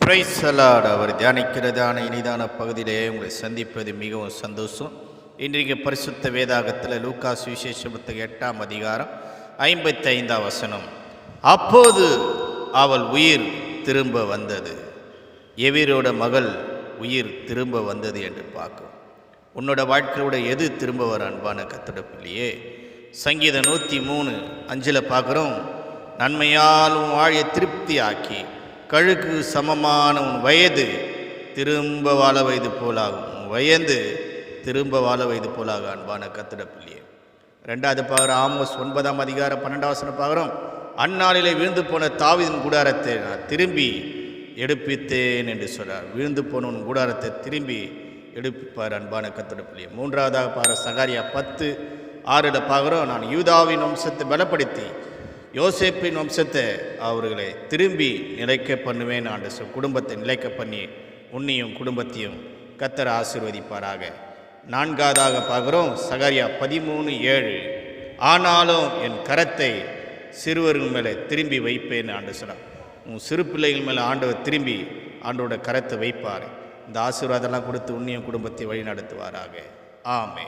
பிரைசலாட் அவர் தியானிக்கிறதான இனிதான பகுதியிலே உங்களை சந்திப்பது மிகவும் சந்தோஷம். இன்றைக்கு பரிசுத்த வேதாகத்தில் லூக்காஸ் விசேஷ எட்டாம் அதிகாரம் ஐம்பத்தி ஐந்தாம் வசனம். அப்போது அவள் உயிர் திரும்ப வந்தது. எவிரோட மகள் உயிர் திரும்ப வந்தது என்று பார்க்கும் உன்னோட வாழ்க்கையோட எது திரும்ப வர அன்பான கத்தோட சங்கீதம் நூற்றி மூணு அஞ்சில் பார்க்குறோம். நன்மையாலும் உன் வாழிய திருப்தி ஆக்கி கழுக்கு சமமான உன் வயது திரும்ப வாழ வயது போலாகும். உன் வயது திரும்ப வாழ வயது போலாகும் அன்பான கத்திட பிள்ளையே. ரெண்டாவது பார்க்குறோம் ஆமோஸ் ஒன்பதாம் அதிகாரம் பன்னெண்டாம் வசனம் பார்க்குறோம் அந்நாளிலே விழுந்து போன தாவிதின் கூடாரத்தை நான் திரும்பி எடுப்பித்தேன் என்று சொல்கிறார் விழுந்து போன உன் கூடாரத்தை திரும்பி எடுப்பிப்பார் அன்பான கத்திட பிள்ளையே. மூன்றாவதாக பாரு சகாரியா பத்து ஆறில் பார்க்குறோம் நான் யூதாவின் வம்சத்தை பலப்படுத்தி யோசேப்பின் வம்சத்தை அவர்களை திரும்பி நிலைக்க பண்ணுவேன் ஆண்டு சொல் குடும்பத்தை நிலைக்க பண்ணி உன்னையும் குடும்பத்தையும் கத்தர் ஆசிர்வதிப்பாராக. நான்காவதாக பார்க்குறோம் சகரியா பதிமூணு ஏழு. ஆனாலும் என் கரத்தை சிறுவர்கள் மேலே திரும்பி வைப்பேன் ஆண்டு சொன்னார். உன் சிறு பிள்ளைகள் மேலே ஆண்டவர் திரும்பி ஆண்டோட கரத்தை வைப்பார். இந்த ஆசீர்வாதம்லாம் கொடுத்து உன்னையும் குடும்பத்தை வழிநடத்துவாராக. ஆமே